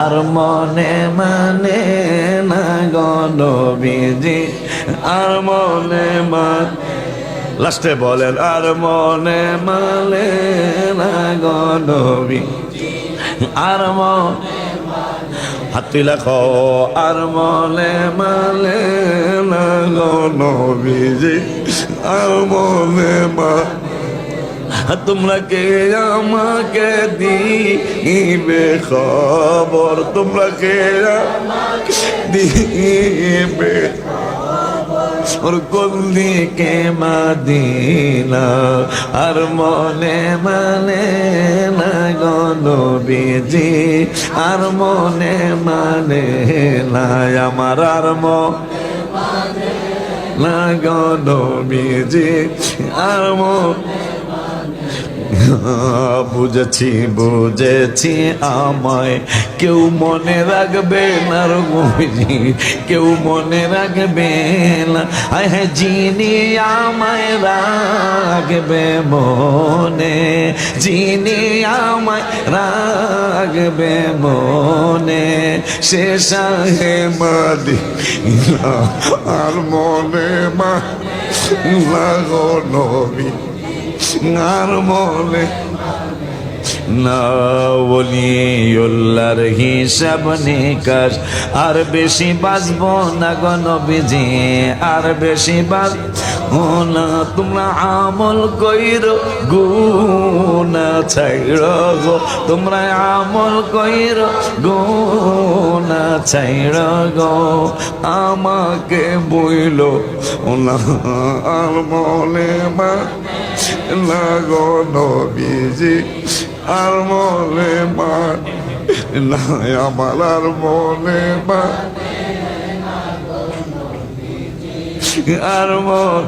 আর মনে মানে না গণবিজি আর মনে মান লাস্টে বলেন, আর মনে মানে না গণবি আর মন হাতিলা খ আর মনে মানে না গণবিজি আর মনে মা তোমরা কে আমাকে দিবে খবর তোমরা কে দিবে ওর গল্লিকে মাদিনা, আর মনে মানে না গণবিজি আর মনে মানে না আমার আর মনে না গণবিজি আর মনে বুঝেছি বুঝেছি আমায়। কেউ মনে রাখবে না রঘুজি কেউ মনে রাখবে না। হ্যাঁ যিনি আমায় রাখবে মনে, যিনি আমায় রাখবে মনে, সে সাহে মাদি আর মনে মা লাগো নবী আর বলে না ওলিউল্লার হিসাব নিকাশ। আর বেশি বাঁচব না গণবিধি আর বেশি বাঁচ না তোমরা আমল কইর গুনা ছাইর গো। তোমরা আমল কইর গুনা ছাইর গো। আমাকে বইল না আর মনে মা। না গণবিজি আর মনে মা। না আমার আর মনে মা। আর মন